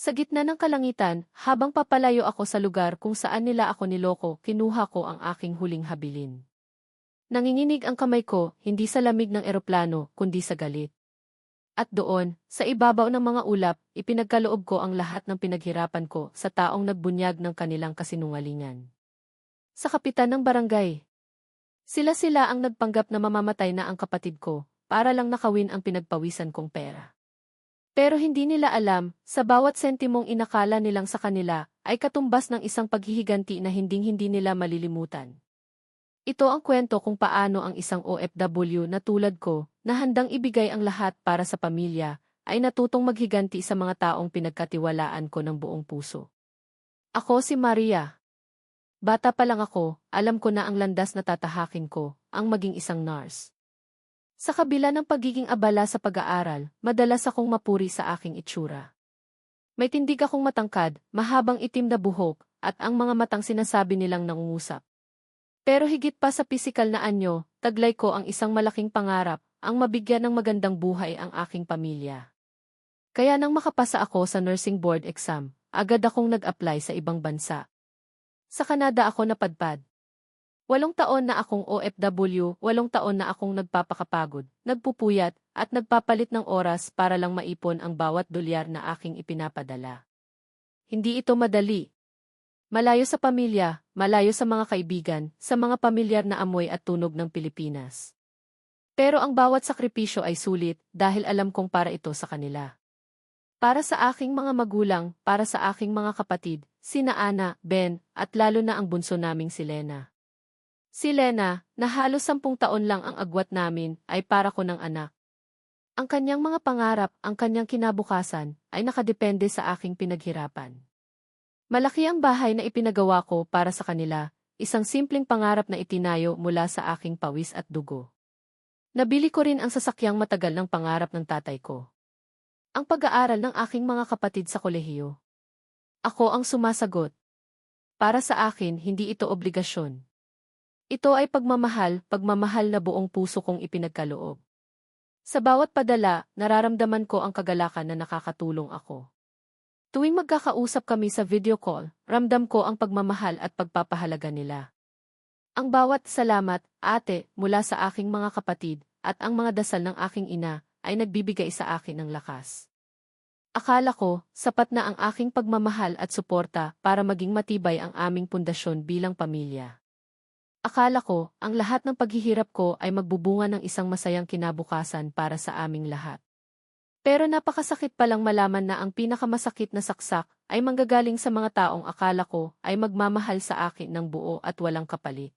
Sa gitna ng kalangitan, habang papalayo ako sa lugar kung saan nila ako niloko, kinuha ko ang aking huling habilin. Nanginginig ang kamay ko, hindi sa lamig ng eroplano, kundi sa galit. At doon, sa ibabaw ng mga ulap, ipinagkaloob ko ang lahat ng pinaghirapan ko sa taong nagbunyag ng kanilang kasinungalingan. Sa kapitan ng barangay. Sila-sila ang nagpanggap na mamamatay na ang kapatid ko, para lang nakawin ang pinagpawisan kong pera. Pero hindi nila alam, sa bawat sentimong inakala nilang sa kanila, ay katumbas ng isang paghihiganti na hinding-hindi nila malilimutan. Ito ang kwento kung paano ang isang OFW na tulad ko, na handang ibigay ang lahat para sa pamilya, ay natutong maghiganti sa mga taong pinagkatiwalaan ko ng buong puso. Ako si Maria. Bata pa lang ako, alam ko na ang landas na tatahakin ko, ang maging isang nurse. Sa kabila ng pagiging abala sa pag-aaral, madalas akong mapuri sa aking itsura. May tindig akong matangkad, mahabang itim na buhok, at ang mga matang sinasabi nilang nangungusap. Pero higit pa sa pisikal na anyo, taglay ko ang isang malaking pangarap, ang mabigyan ng magandang buhay ang aking pamilya. Kaya nang makapasa ako sa nursing board exam, agad akong nag-apply sa ibang bansa. Sa Canada ako napadpad. Walong taon na akong OFW, walong taon na akong nagpapakapagod, nagpupuyat, at nagpapalit ng oras para lang maipon ang bawat dolyar na aking ipinapadala. Hindi ito madali. Malayo sa pamilya, malayo sa mga kaibigan, sa mga pamilyar na amoy at tunog ng Pilipinas. Pero ang bawat sakripisyo ay sulit dahil alam kong para ito sa kanila. Para sa aking mga magulang, para sa aking mga kapatid, sina Ana, Ben, at lalo na ang bunso naming si Lena. Si Lena, na halos sampung taon lang ang agwat namin, ay para ko ng anak. Ang kanyang mga pangarap, ang kanyang kinabukasan, ay nakadepende sa aking pinaghirapan. Malaki ang bahay na ipinagawa ko para sa kanila, isang simpleng pangarap na itinayo mula sa aking pawis at dugo. Nabili ko rin ang sasakyang matagal ng pangarap ng tatay ko. Ang pag-aaral ng aking mga kapatid sa kolehiyo. Ako ang sumasagot. Para sa akin, hindi ito obligasyon. Ito ay pagmamahal, pagmamahal na buong puso kong ipinagkaloob. Sa bawat padala, nararamdaman ko ang kagalakan na nakakatulong ako. Tuwing magkakausap kami sa video call, ramdam ko ang pagmamahal at pagpapahalaga nila. Ang bawat salamat, ate, mula sa aking mga kapatid, at ang mga dasal ng aking ina, ay nagbibigay sa akin ng lakas. Akala ko, sapat na ang aking pagmamahal at suporta para maging matibay ang aming pundasyon bilang pamilya. Akala ko, ang lahat ng paghihirap ko ay magbubunga ng isang masayang kinabukasan para sa aming lahat. Pero napakasakit palang malaman na ang pinakamasakit na saksak ay manggagaling sa mga taong akala ko ay magmamahal sa akin ng buo at walang kapalit.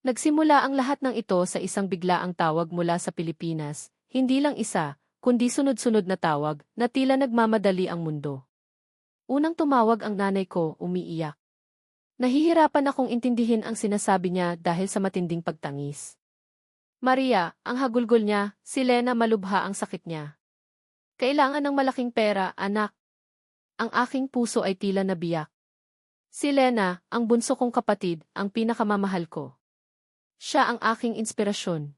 Nagsimula ang lahat ng ito sa isang biglaang tawag mula sa Pilipinas, hindi lang isa, kundi sunod-sunod na tawag na tila nagmamadali ang mundo. Unang tumawag ang nanay ko, umiiyak. Nahihirapan akong intindihin ang sinasabi niya dahil sa matinding pagtangis. Maria, ang hagulgol niya, si Lena malubha ang sakit niya. Kailangan ng malaking pera, anak. Ang aking puso ay tila nabiyak. Si Lena, ang bunso kong kapatid, ang pinakamamahal ko. Siya ang aking inspirasyon.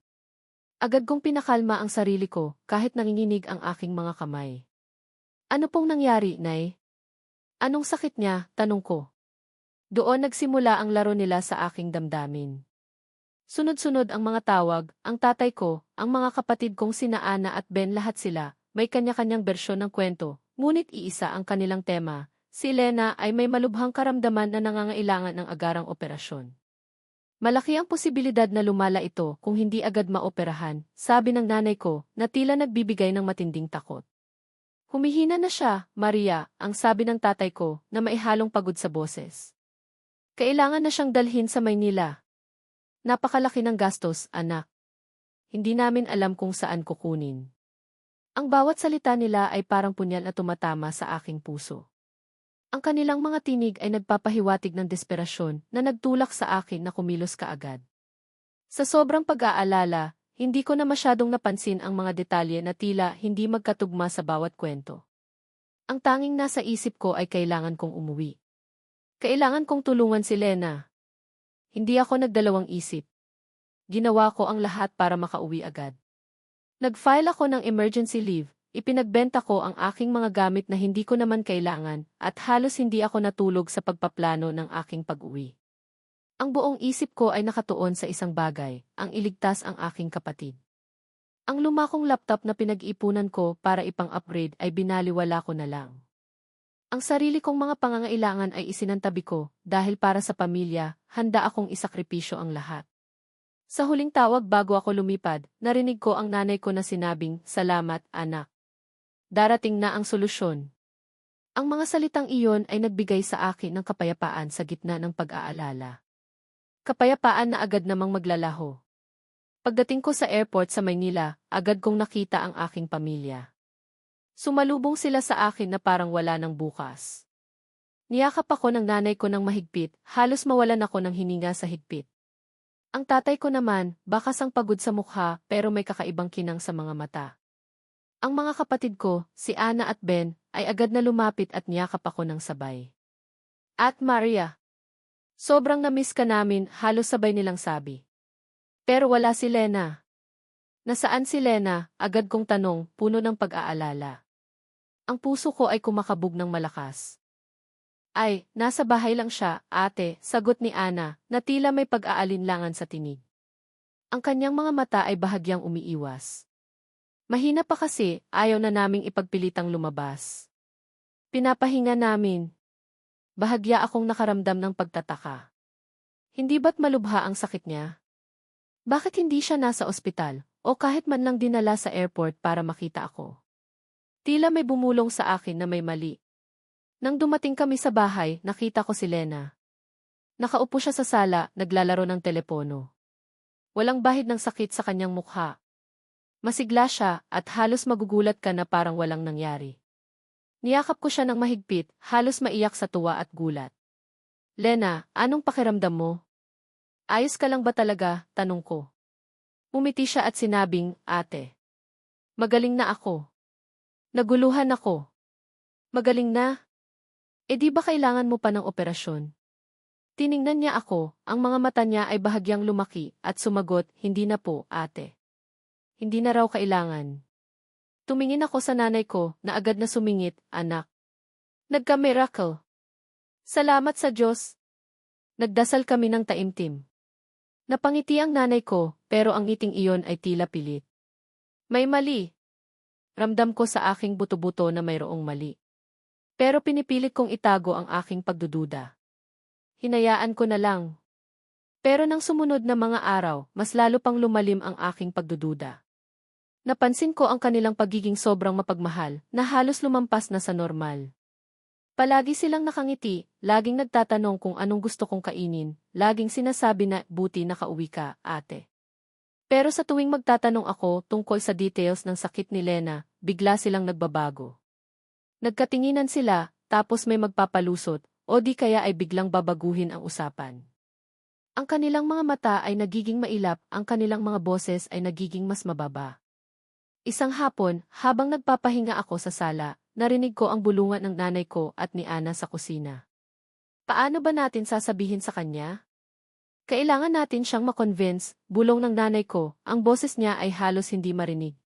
Agad kong pinakalma ang sarili ko kahit nanginginig ang aking mga kamay. Ano pong nangyari, Nay? Anong sakit niya, tanong ko. Doon nagsimula ang laro nila sa aking damdamin. Sunod-sunod ang mga tawag, ang tatay ko, ang mga kapatid kong sina Ana at Ben lahat sila, may kanya-kanyang bersyon ng kwento, ngunit iisa ang kanilang tema. Si Lena ay may malubhang karamdaman na nangangailangan ng agarang operasyon. Malaki ang posibilidad na lumala ito kung hindi agad maoperahan, sabi ng nanay ko, na tila nagbibigay ng matinding takot. Humihina na siya, Maria, ang sabi ng tatay ko, na maihalong pagod sa boses. Kailangan na siyang dalhin sa Maynila. Napakalaki ng gastos, anak. Hindi namin alam kung saan kukunin. Ang bawat salita nila ay parang punyal na tumatama sa aking puso. Ang kanilang mga tinig ay nagpapahiwatig ng desperasyon na nagtulak sa akin na kumilos kaagad. Sa sobrang pag-aalala, hindi ko na masyadong napansin ang mga detalye na tila hindi magkatugma sa bawat kwento. Ang tanging nasa isip ko ay kailangan kong umuwi. Kailangan kong tulungan si Lena. Hindi ako nagdalawang isip. Ginawa ko ang lahat para makauwi agad. Nag-file ako ng emergency leave, ipinagbenta ko ang aking mga gamit na hindi ko naman kailangan at halos hindi ako natulog sa pagpaplano ng aking pag-uwi. Ang buong isip ko ay nakatuon sa isang bagay, ang iligtas ang aking kapatid. Ang lumakong laptop na pinag-ipunan ko para ipang-upgrade ay binaliwala ko na lang. Ang sarili kong mga pangangailangan ay isinantabi ko dahil para sa pamilya, handa akong isakripisyo ang lahat. Sa huling tawag bago ako lumipad, narinig ko ang nanay ko na sinabing, Salamat, anak. Darating na ang solusyon. Ang mga salitang iyon ay nagbigay sa akin ng kapayapaan sa gitna ng pag-aalala. Kapayapaan na agad namang maglalaho. Pagdating ko sa airport sa Maynila, agad kong nakita ang aking pamilya. Sumalubong sila sa akin na parang wala ng bukas. Niyakap ako ng nanay ko ng mahigpit, halos mawalan ako ng hininga sa higpit. Ang tatay ko naman, bakas ang pagod sa mukha pero may kakaibang kinang sa mga mata. Ang mga kapatid ko, si Ana at Ben, ay agad na lumapit at niyakap ako ng sabay. At Maria. Sobrang namiss ka namin, halos sabay nilang sabi. Pero wala si Lena. Nasaan si Lena, agad kong tanong, puno ng pag-aalala. Ang puso ko ay kumakabog ng malakas. Ay, nasa bahay lang siya, ate, sagot ni Ana, na tila may pag-aalinlangan sa tinig. Ang kanyang mga mata ay bahagyang umiiwas. Mahina pa kasi, ayaw na naming ipagpilitang lumabas. Pinapahinga namin. Bahagya akong nakaramdam ng pagtataka. Hindi ba't malubha ang sakit niya? Bakit hindi siya nasa ospital, o kahit man lang dinala sa airport para makita ako? Tila may bumulong sa akin na may mali. Nang dumating kami sa bahay, nakita ko si Lena. Nakaupo siya sa sala, naglalaro ng telepono. Walang bahid ng sakit sa kanyang mukha. Masigla siya at halos magugulat ka na parang walang nangyari. Niyakap ko siya ng mahigpit, halos maiyak sa tuwa at gulat. Lena, anong pakiramdam mo? Ayos ka lang ba talaga? Tanong ko. Umiti siya at sinabing, ate. Magaling na ako. Naguluhan ako. Magaling na, E di ba kailangan mo pa ng operasyon? Tiningnan niya ako, ang mga mata niya ay bahagyang lumaki at sumagot, hindi na po, ate. Hindi na raw kailangan. Tumingin ako sa nanay ko na agad na sumingit, anak. Nagka-miracle. Salamat sa Diyos. Nagdasal kami ng taimtim. Napangiti ang nanay ko, pero ang ngiting iyon ay tila pilit. May mali. Ramdam ko sa aking buto-buto na mayroong mali. Pero pinipilit kong itago ang aking pagdududa. Hinayaan ko na lang. Pero nang sumunod na mga araw, mas lalo pang lumalim ang aking pagdududa. Napansin ko ang kanilang pagiging sobrang mapagmahal, na halos lumampas na sa normal. Palagi silang nakangiti, laging nagtatanong kung anong gusto kong kainin, laging sinasabi na buti nakauwi ka, ate. Pero sa tuwing magtatanong ako tungkol sa details ng sakit ni Lena, bigla silang nagbabago. Nagkatinginan sila, tapos may magpapalusot, o di kaya ay biglang babaguhin ang usapan. Ang kanilang mga mata ay nagiging mailap, ang kanilang mga boses ay nagiging mas mababa. Isang hapon, habang nagpapahinga ako sa sala, narinig ko ang bulungan ng nanay ko at ni Ana sa kusina. Paano ba natin sasabihin sa kanya? Kailangan natin siyang makonvince, bulong ng nanay ko, ang boses niya ay halos hindi marinig.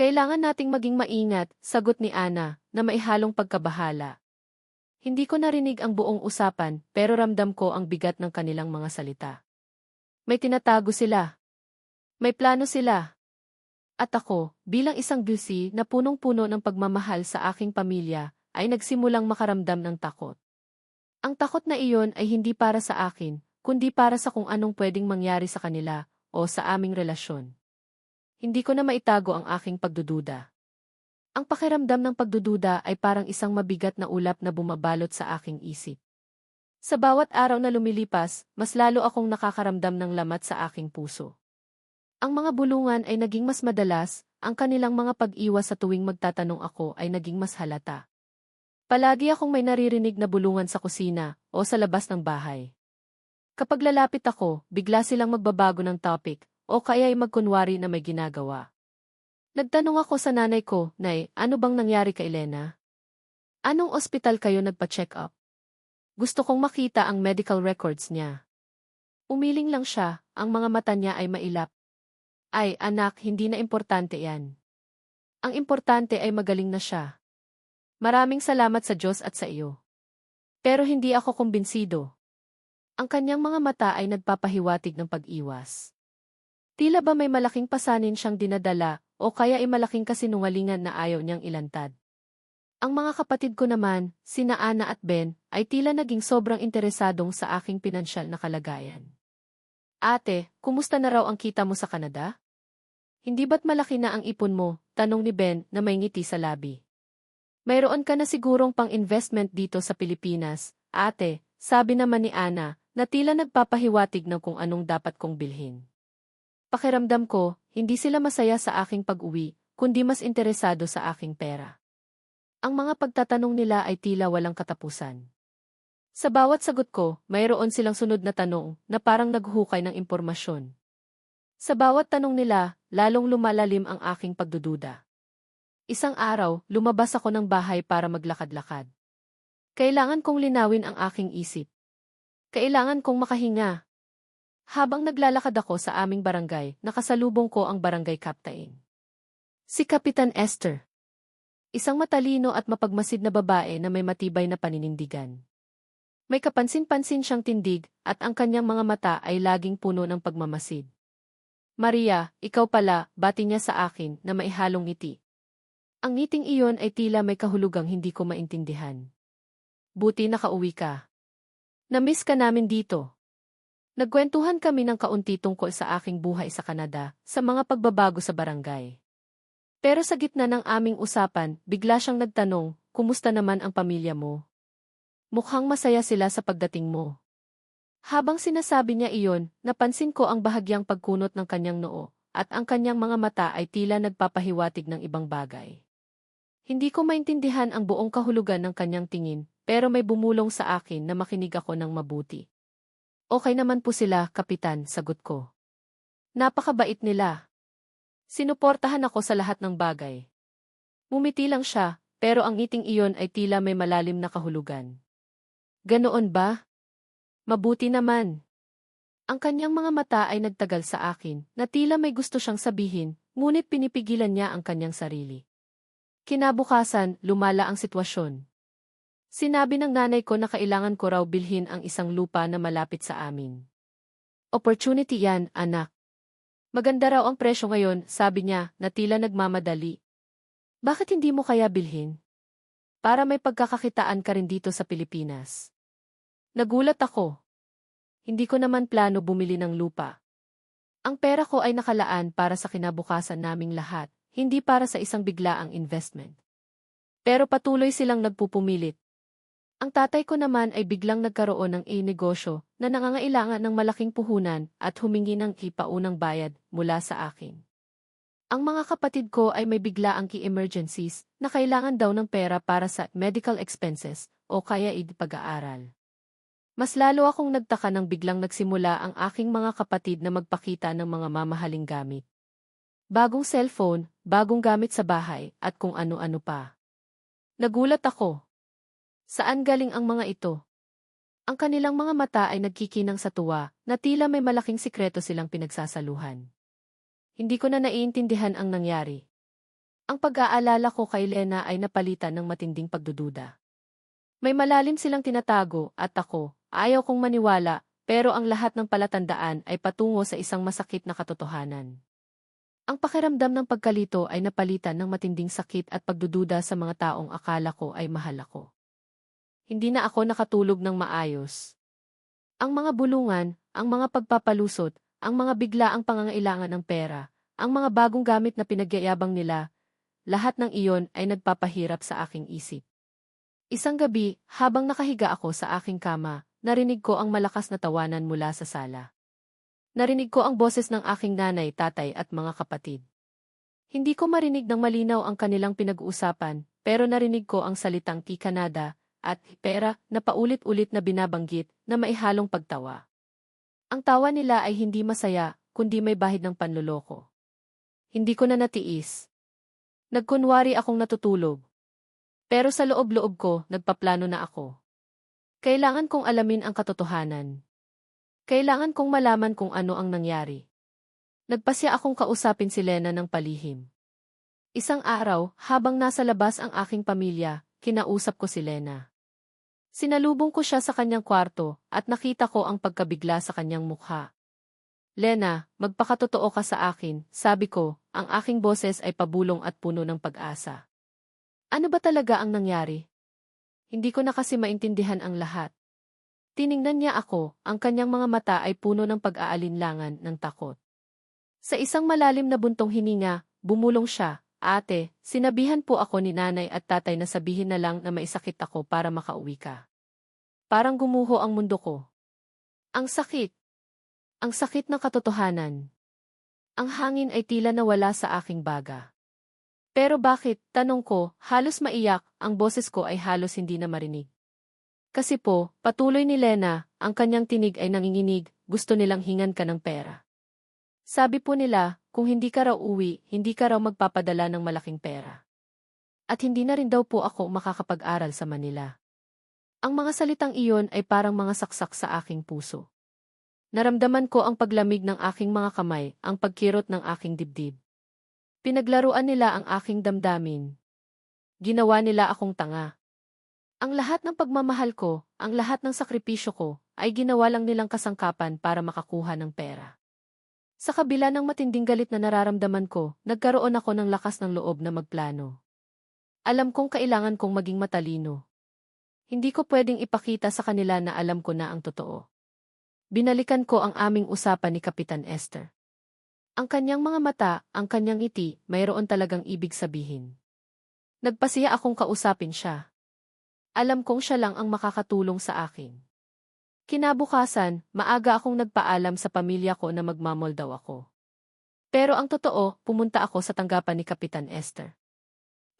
Kailangan nating maging maingat, sagot ni Ana, na maihalong pagkabahala. Hindi ko narinig ang buong usapan, pero ramdam ko ang bigat ng kanilang mga salita. May tinatago sila. May plano sila. At ako, bilang isang busy na punong-puno ng pagmamahal sa aking pamilya, ay nagsimulang makaramdam ng takot. Ang takot na iyon ay hindi para sa akin, kundi para sa kung anong pwedeng mangyari sa kanila o sa aming relasyon. Hindi ko na maitago ang aking pagdududa. Ang pakiramdam ng pagdududa ay parang isang mabigat na ulap na bumabalot sa aking isip. Sa bawat araw na lumilipas, mas lalo akong nakakaramdam ng lamat sa aking puso. Ang mga bulungan ay naging mas madalas, ang kanilang mga pag-iwas sa tuwing magtatanong ako ay naging mas halata. Palagi akong may naririnig na bulungan sa kusina o sa labas ng bahay. Kapag lalapit ako, bigla silang magbabago ng topic o kaya ay magkunwari na may ginagawa. Nagtanong ako sa nanay ko, Nay, ano bang nangyari kay Elena? Anong ospital kayo nagpa-check up? Gusto kong makita ang medical records niya. Umiling lang siya, ang mga mata niya ay mailap. Ay, anak, hindi na importante yan. Ang importante ay magaling na siya. Maraming salamat sa Diyos at sa iyo. Pero hindi ako kumbinsido. Ang kanyang mga mata ay nagpapahiwatig ng pag-iwas. Tila ba may malaking pasanin siyang dinadala o kaya ay malaking kasinungalingan na ayaw niyang ilantad. Ang mga kapatid ko naman, sina Ana at Ben, ay tila naging sobrang interesadong sa aking pinansyal na kalagayan. Ate, kumusta na raw ang kita mo sa Canada? Hindi ba't malaki na ang ipon mo? Tanong ni Ben na may ngiti sa labi. Mayroon ka na sigurong pang-investment dito sa Pilipinas, ate, sabi naman ni Ana, na tila nagpapahiwatig ng kung anong dapat kong bilhin. Pakiramdam ko, hindi sila masaya sa aking pag-uwi, kundi mas interesado sa aking pera. Ang mga pagtatanong nila ay tila walang katapusan. Sa bawat sagot ko, mayroon silang sunod na tanong na parang naghuhukay ng impormasyon. Sa bawat tanong nila, lalong lumalalim ang aking pagdududa. Isang araw, lumabas ako ng bahay para maglakad-lakad. Kailangan kong linawin ang aking isip. Kailangan kong makahinga. Habang naglalakad ako sa aming barangay, nakasalubong ko ang barangay captain. Si Kapitan Esther. Isang matalino at mapagmasid na babae na may matibay na paninindigan. May kapansin-pansin siyang tindig at ang kanyang mga mata ay laging puno ng pagmamasid. Maria, ikaw pala, bati niya sa akin na maihalong ngiti. Ang ngiting iyon ay tila may kahulugang hindi ko maintindihan. Buti nakauwi ka. Namiss ka namin dito. Nagkwentuhan kami ng kaunti tungkol sa aking buhay sa Canada, sa mga pagbabago sa barangay. Pero sa gitna ng aming usapan, bigla siyang nagtanong, kumusta naman ang pamilya mo? Mukhang masaya sila sa pagdating mo. Habang sinasabi niya iyon, napansin ko ang bahagyang pagkunot ng kanyang noo, at ang kanyang mga mata ay tila nagpapahiwatig ng ibang bagay. Hindi ko maintindihan ang buong kahulugan ng kanyang tingin, pero may bumulong sa akin na makinig ako ng mabuti. Okay naman po sila, kapitan, sagot ko. Napakabait nila. Sinuportahan ako sa lahat ng bagay. Mumiti lang siya, pero ang ngiting iyon ay tila may malalim na kahulugan. Ganoon ba? Mabuti naman. Ang kanyang mga mata ay nagtagal sa akin, na tila may gusto siyang sabihin, ngunit pinipigilan niya ang kanyang sarili. Kinabukasan, lumala ang sitwasyon. Sinabi ng nanay ko na kailangan ko raw bilhin ang isang lupa na malapit sa amin. Opportunity yan, anak. Maganda raw ang presyo ngayon, sabi niya, na tila nagmamadali. Bakit hindi mo kaya bilhin? Para may pagkakakitaan ka rin dito sa Pilipinas. Nagulat ako. Hindi ko naman plano bumili ng lupa. Ang pera ko ay nakalaan para sa kinabukasan naming lahat, hindi para sa isang biglaang investment. Pero patuloy silang nagpupumilit. Ang tatay ko naman ay biglang nagkaroon ng e-negosyo na nangangailangan ng malaking puhunan at humingi ng ipaunang bayad mula sa akin. Ang mga kapatid ko ay may biglaang key emergencies na kailangan daw ng pera para sa medical expenses o kaya ipag-aaral. Mas lalo akong nagtaka nang biglang nagsimula ang aking mga kapatid na magpakita ng mga mamahaling gamit. Bagong cellphone, bagong gamit sa bahay, at kung ano-ano pa. Nagulat ako. Saan galing ang mga ito? Ang kanilang mga mata ay nagkikinang sa tuwa, na tila may malaking sikreto silang pinagsasaluhan. Hindi ko na naiintindihan ang nangyari. Ang pag-aalala ko kay Lena ay napalitan ng matinding pagdududa. May malalim silang tinatago at ako, Ayaw kong maniwala, pero ang lahat ng palatandaan ay patungo sa isang masakit na katotohanan. Ang pakiramdam ng pagkalito ay napalitan ng matinding sakit at pagdududa sa mga taong akala ko ay mahal ako. Hindi na ako nakatulog ng maayos. Ang mga bulungan, ang mga pagpapalusot, ang mga biglaang pangangailangan ng pera, ang mga bagong gamit na pinagyayabang nila, lahat ng iyon ay nagpapahirap sa aking isip. Isang gabi, habang nakahiga ako sa aking kama, narinig ko ang malakas na tawanan mula sa sala. Narinig ko ang boses ng aking nanay, tatay at mga kapatid. Hindi ko marinig ng malinaw ang kanilang pinag-uusapan, pero narinig ko ang salitang kikanada at pera na paulit-ulit na binabanggit na maihalong pagtawa. Ang tawa nila ay hindi masaya, kundi may bahid ng panloloko. Hindi ko na natiis. Nagkunwari akong natutulog. Pero sa loob-loob ko, nagpaplano na ako. Kailangan kong alamin ang katotohanan. Kailangan kong malaman kung ano ang nangyari. Nagpasya akong kausapin si Lena ng palihim. Isang araw, habang nasa labas ang aking pamilya, kinausap ko si Lena. Sinalubong ko siya sa kanyang kwarto at nakita ko ang pagkabigla sa kanyang mukha. Lena, magpakatotoo ka sa akin, sabi ko, ang aking boses ay pabulong at puno ng pag-asa. Ano ba talaga ang nangyari? Hindi ko na kasi maintindihan ang lahat. Tiningnan niya ako, ang kanyang mga mata ay puno ng pag-aalinlangan ng takot. Sa isang malalim na buntong hininga, bumulong siya, Ate, sinabihan po ako ni nanay at tatay na sabihin na lang na maisakit ako para makauwi ka. Parang gumuho ang mundo ko. Ang sakit. Ang sakit ng katotohanan. Ang hangin ay tila nawala sa aking baga. Pero bakit, tanong ko, halos maiyak, ang boses ko ay halos hindi na marinig. Kasi po, patuloy ni Lena, ang kanyang tinig ay nanginginig, gusto nilang hingan ka ng pera. Sabi po nila, kung hindi ka raw uwi, hindi ka raw magpapadala ng malaking pera. At hindi na rin daw po ako makakapag-aral sa Manila. Ang mga salitang iyon ay parang mga saksak sa aking puso. Naramdaman ko ang paglamig ng aking mga kamay, ang pagkirot ng aking dibdib. Pinaglaruan nila ang aking damdamin. Ginawa nila akong tanga. Ang lahat ng pagmamahal ko, ang lahat ng sakripisyo ko, ay ginawa lang nilang kasangkapan para makakuha ng pera. Sa kabila ng matinding galit na nararamdaman ko, nagkaroon ako ng lakas ng loob na magplano. Alam kong kailangan kong maging matalino. Hindi ko pwedeng ipakita sa kanila na alam ko na ang totoo. Binalikan ko ang aming usapan ni Kapitan Esther. Ang kanyang mga mata, ang kanyang ngiti, mayroon talagang ibig sabihin. Nagpasiya akong kausapin siya. Alam kong siya lang ang makakatulong sa akin. Kinabukasan, maaga akong nagpaalam sa pamilya ko na magmamol daw ako. Pero ang totoo, pumunta ako sa tanggapan ni Kapitan Esther.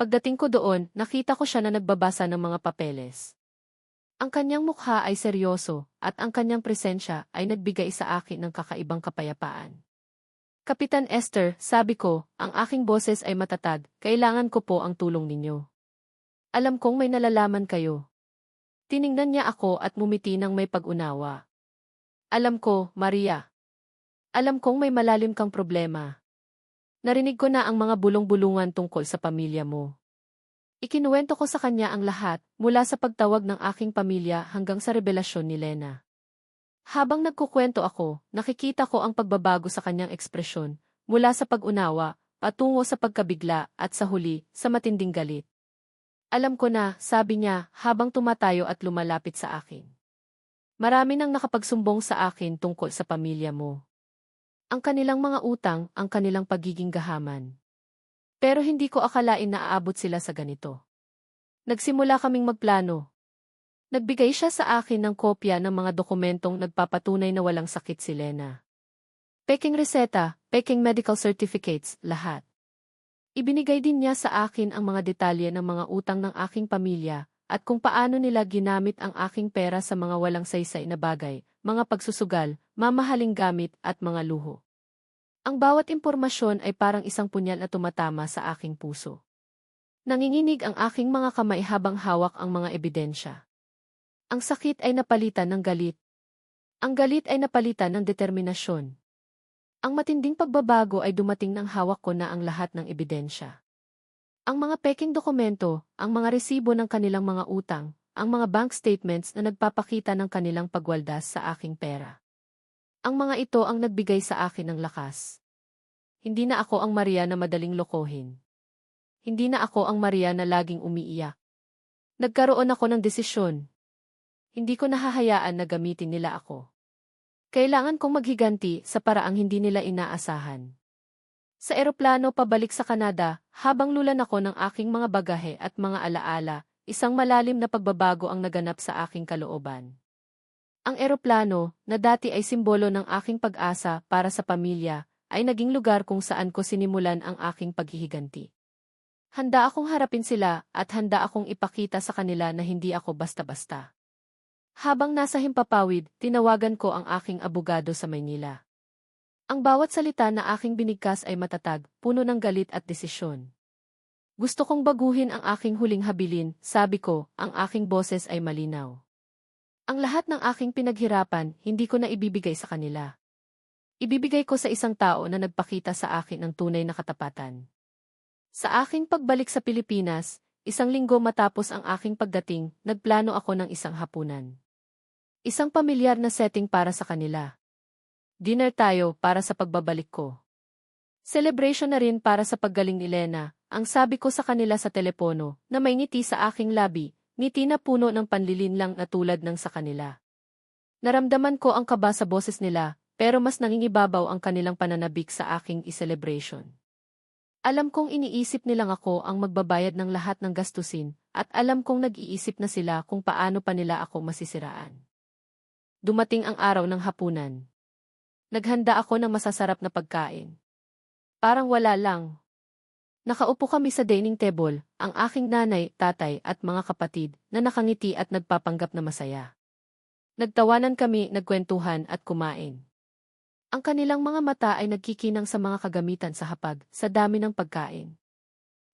Pagdating ko doon, nakita ko siya na nagbabasa ng mga papeles. Ang kanyang mukha ay seryoso, at ang kanyang presensya ay nagbigay sa akin ng kakaibang kapayapaan. Kapitan Esther, sabi ko, ang aking boses ay matatag, kailangan ko po ang tulong ninyo. Alam kong may nalalaman kayo, Tiningnan niya ako at mumiti ng may pag-unawa. Alam ko, Maria. Alam kong may malalim kang problema. Narinig ko na ang mga bulong-bulungan tungkol sa pamilya mo. Ikinuwento ko sa kanya ang lahat, mula sa pagtawag ng aking pamilya hanggang sa revelasyon ni Lena. Habang nagkukwento ako, nakikita ko ang pagbabago sa kanyang ekspresyon, mula sa pag-unawa, patungo sa pagkabigla, at sa huli, sa matinding galit. Alam ko na, sabi niya, habang tumatayo at lumalapit sa akin. Marami nang nakapagsumbong sa akin tungkol sa pamilya mo. Ang kanilang mga utang, ang kanilang pagiging gahaman. Pero hindi ko akalain na aabot sila sa ganito. Nagsimula kaming magplano. Nagbigay siya sa akin ng kopya ng mga dokumentong nagpapatunay na walang sakit si Lena. Peking reseta, peking medical certificates, lahat. Ibinigay din niya sa akin ang mga detalye ng mga utang ng aking pamilya at kung paano nila ginamit ang aking pera sa mga walang saysay na bagay, mga pagsusugal, mamahaling gamit at mga luho. Ang bawat impormasyon ay parang isang punyal na tumatama sa aking puso. Nanginginig ang aking mga kamay habang hawak ang mga ebidensya. Ang sakit ay napalitan ng galit. Ang galit ay napalitan ng determinasyon. Ang matinding pagbabago ay dumating nang hawak ko na ang lahat ng ebidensya. Ang mga peking dokumento, ang mga resibo ng kanilang mga utang, ang mga bank statements na nagpapakita ng kanilang pagwaldas sa aking pera. Ang mga ito ang nagbigay sa akin ng lakas. Hindi na ako ang Maria na madaling lokohin. Hindi na ako ang Maria na laging umiiyak. Nagkaroon ako ng desisyon. Hindi ko nahahayaan na gamitin nila ako. Kailangan kong maghiganti sa paraang hindi nila inaasahan. Sa eroplano pabalik sa Canada, habang lulan ako ng aking mga bagahe at mga alaala, isang malalim na pagbabago ang naganap sa aking kalooban. Ang eroplano, na dati ay simbolo ng aking pag-asa para sa pamilya, ay naging lugar kung saan ko sinimulan ang aking paghihiganti. Handa akong harapin sila at handa akong ipakita sa kanila na hindi ako basta-basta. Habang nasa himpapawid, tinawagan ko ang aking abogado sa Maynila. Ang bawat salita na aking binigkas ay matatag, puno ng galit at desisyon. Gusto kong baguhin ang aking huling habilin, sabi ko, ang aking boses ay malinaw. Ang lahat ng aking pinaghirapan, hindi ko na ibibigay sa kanila. Ibibigay ko sa isang tao na nagpakita sa akin ng tunay na katapatan. Sa aking pagbalik sa Pilipinas, isang linggo matapos ang aking pagdating, nagplano ako ng isang hapunan. Isang pamilyar na setting para sa kanila. Dinner tayo para sa pagbabalik ko. Celebration na rin para sa paggaling ni Lena, ang sabi ko sa kanila sa telepono, na may ngiti sa aking labi, ngiti na puno ng panlilinlang na tulad ng sa kanila. Naramdaman ko ang kaba sa boses nila, pero mas nangingibabaw ang kanilang pananabik sa aking i-celebration. Alam kong iniisip nilang ako ang magbabayad ng lahat ng gastusin, at alam kong nag-iisip na sila kung paano pa nila ako masisiraan. Dumating ang araw ng hapunan. Naghanda ako ng masasarap na pagkain. Parang wala lang. Nakaupo kami sa dining table, ang aking nanay, tatay at mga kapatid na nakangiti at nagpapanggap na masaya. Nagtawanan kami, nagkwentuhan at kumain. Ang kanilang mga mata ay nagkikinang sa mga kagamitan sa hapag, sa dami ng pagkain.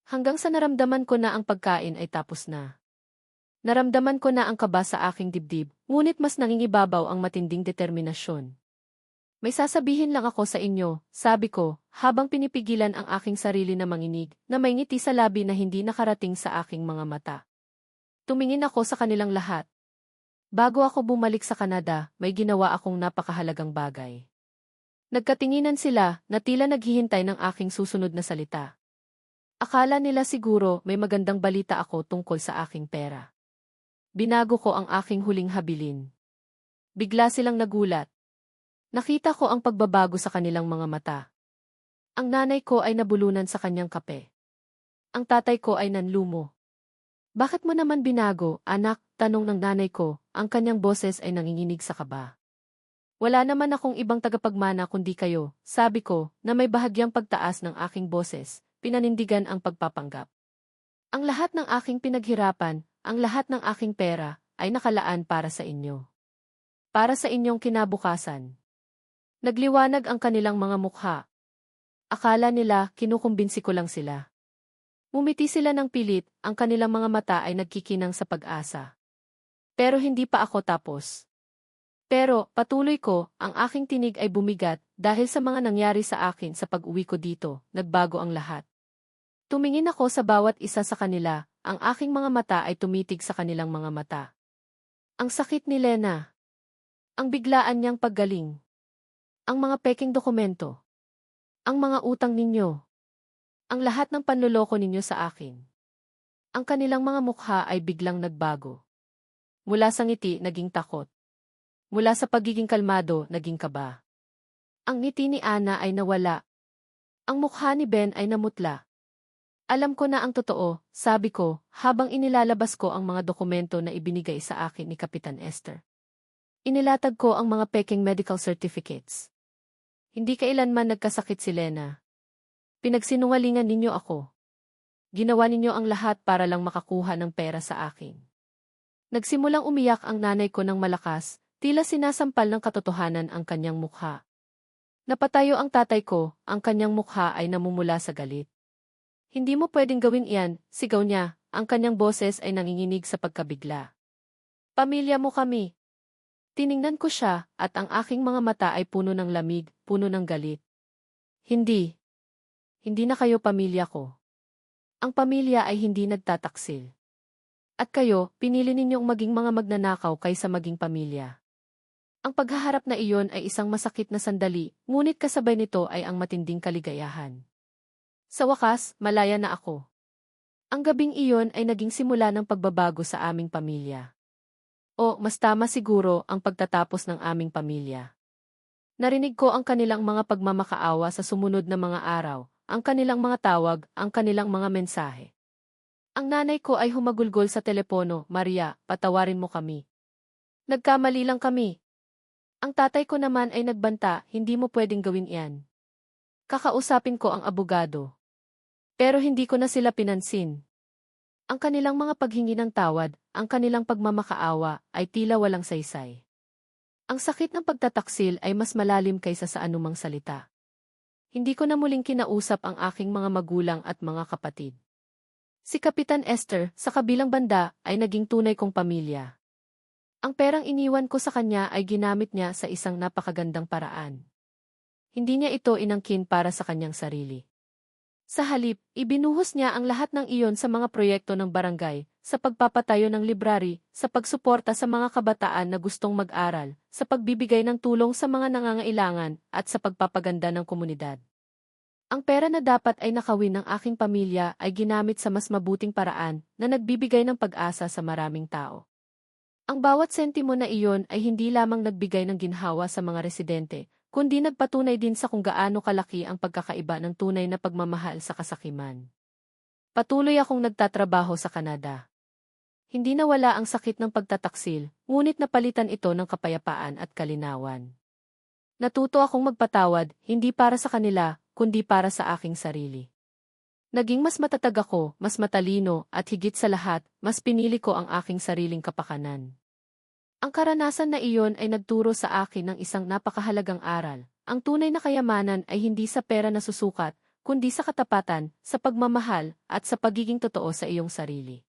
Hanggang sa naramdaman ko na ang pagkain ay tapos na. Naramdaman ko na ang kaba sa aking dibdib, ngunit mas nangingibabaw ang matinding determinasyon. May sasabihin lang ako sa inyo, sabi ko, habang pinipigilan ang aking sarili na manginig, na may ngiti sa labi na hindi nakarating sa aking mga mata. Tumingin ako sa kanilang lahat. Bago ako bumalik sa Canada, may ginawa akong napakahalagang bagay. Nagkatinginan sila, na tila naghihintay ng aking susunod na salita. Akala nila siguro may magandang balita ako tungkol sa aking pera. Binago ko ang aking huling habilin. Bigla silang nagulat. Nakita ko ang pagbabago sa kanilang mga mata. Ang nanay ko ay nabulunan sa kanyang kape. Ang tatay ko ay nanlumo. Bakit mo naman binago, anak? Tanong ng nanay ko, ang kanyang boses ay nanginginig sa kaba. Wala naman akong ibang tagapagmana kundi kayo, sabi ko, na may bahagyang pagtaas ng aking boses, pinanindigan ang pagpapanggap. Ang lahat ng aking pinaghirapan, ang lahat ng aking pera, ay nakalaan para sa inyo. Para sa inyong kinabukasan. Nagliwanag ang kanilang mga mukha. Akala nila, kinukumbinsi ko lang sila. Mumiti sila ng pilit, ang kanilang mga mata ay nagkikinang sa pag-asa. Pero hindi pa ako tapos. Pero, patuloy ko, ang aking tinig ay bumigat dahil sa mga nangyari sa akin sa pag-uwi ko dito, nagbago ang lahat. Tumingin ako sa bawat isa sa kanila, ang aking mga mata ay tumitig sa kanilang mga mata. Ang sakit ni Lena. Ang biglaan niyang paggaling. Ang mga peking dokumento. Ang mga utang ninyo. Ang lahat ng panluloko ninyo sa akin. Ang kanilang mga mukha ay biglang nagbago. Mula sa ngiti, naging takot. Mula sa pagiging kalmado, naging kaba. Ang ngiti ni Ana ay nawala. Ang mukha ni Ben ay namutla. Alam ko na ang totoo, sabi ko, habang inilalabas ko ang mga dokumento na ibinigay sa akin ni Kapitan Esther. Inilatag ko ang mga peking medical certificates. Hindi kailanman nagkasakit si Lena. Pinagsinungalingan ninyo ako. Ginawa ninyo ang lahat para lang makakuha ng pera sa akin. Nagsimulang umiyak ang nanay ko ng malakas, tila sinasampal ng katotohanan ang kanyang mukha. Napatayo ang tatay ko, ang kanyang mukha ay namumula sa galit. Hindi mo pwedeng gawin iyan, sigaw niya, ang kanyang boses ay nanginginig sa pagkabigla. Pamilya mo kami. Tiningnan ko siya, at ang aking mga mata ay puno ng lamig, puno ng galit. Hindi. Hindi na kayo pamilya ko. Ang pamilya ay hindi nagtataksil. At kayo, pinili ninyong maging mga magnanakaw kaysa maging pamilya. Ang paghaharap na iyon ay isang masakit na sandali, ngunit kasabay nito ay ang matinding kaligayahan. Sa wakas, malaya na ako. Ang gabing iyon ay naging simula ng pagbabago sa aming pamilya. O, mas tama siguro ang pagtatapos ng aming pamilya. Narinig ko ang kanilang mga pagmamakaawa sa sumunod na mga araw, ang kanilang mga tawag, ang kanilang mga mensahe. Ang nanay ko ay humagulgol sa telepono, Maria, patawarin mo kami. Nagkamali lang kami. Ang tatay ko naman ay nagbanta, hindi mo pwedeng gawin iyan. Kakausapin ko ang abogado. Pero hindi ko na sila pinansin. Ang kanilang mga paghingi ng tawad, ang kanilang pagmamakaawa, ay tila walang saysay. Ang sakit ng pagtataksil ay mas malalim kaysa sa anumang salita. Hindi ko na muling kinausap ang aking mga magulang at mga kapatid. Si Kapitan Esther, sa kabilang banda, ay naging tunay kong pamilya. Ang perang iniwan ko sa kanya ay ginamit niya sa isang napakagandang paraan. Hindi niya ito inangkin para sa kanyang sarili. Sa halip, ibinuhos niya ang lahat ng iyon sa mga proyekto ng barangay, sa pagpapatayo ng library, sa pagsuporta sa mga kabataan na gustong mag-aral, sa pagbibigay ng tulong sa mga nangangailangan, at sa pagpapaganda ng komunidad. Ang pera na dapat ay nakawin ng aking pamilya ay ginamit sa mas mabuting paraan na nagbibigay ng pag-asa sa maraming tao. Ang bawat sentimo na iyon ay hindi lamang nagbigay ng ginhawa sa mga residente, kundi nagpatunay din sa kung gaano kalaki ang pagkakaiba ng tunay na pagmamahal sa kasakiman. Patuloy akong nagtatrabaho sa Kanada. Hindi nawala ang sakit ng pagtataksil, ngunit napalitan ito ng kapayapaan at kalinawan. Natuto akong magpatawad, hindi para sa kanila, kundi para sa aking sarili. Naging mas matatag ako, mas matalino, at higit sa lahat, mas pinili ko ang aking sariling kapakanan. Ang karanasan na iyon ay nagturo sa akin ng isang napakahalagang aral. Ang tunay na kayamanan ay hindi sa pera na susukat, kundi sa katapatan, sa pagmamahal, at sa pagiging totoo sa iyong sarili.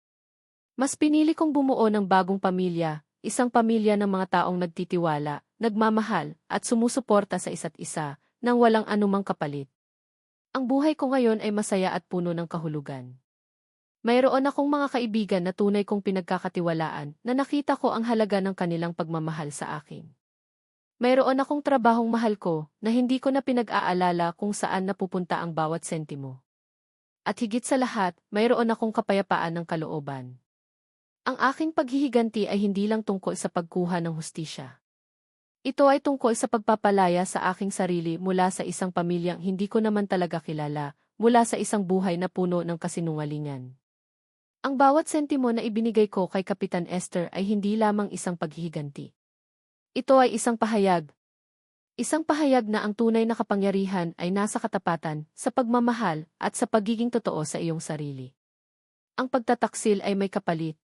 Mas pinili kong bumuo ng bagong pamilya, isang pamilya ng mga taong nagtitiwala, nagmamahal, at sumusuporta sa isa't isa, nang walang anumang kapalit. Ang buhay ko ngayon ay masaya at puno ng kahulugan. Mayroon akong mga kaibigan na tunay kong pinagkakatiwalaan na nakita ko ang halaga ng kanilang pagmamahal sa akin. Mayroon akong trabahong mahal ko na hindi ko na pinag-aalala kung saan napupunta ang bawat sentimo. At higit sa lahat, mayroon akong kapayapaan ng kalooban. Ang aking paghihiganti ay hindi lang tungkol sa pagkuha ng hustisya. Ito ay tungkol sa pagpapalaya sa aking sarili mula sa isang pamilyang hindi ko naman talaga kilala, mula sa isang buhay na puno ng kasinungalingan. Ang bawat sentimo na ibinigay ko kay Kapitan Esther ay hindi lamang isang paghihiganti. Ito ay isang pahayag. Isang pahayag na ang tunay na kapangyarihan ay nasa katapatan, sa pagmamahal, at sa pagiging totoo sa iyong sarili. Ang pagtataksil ay may kapalit.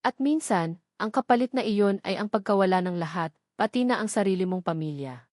At minsan, ang kapalit na iyon ay ang pagkawala ng lahat, pati na ang sarili mong pamilya.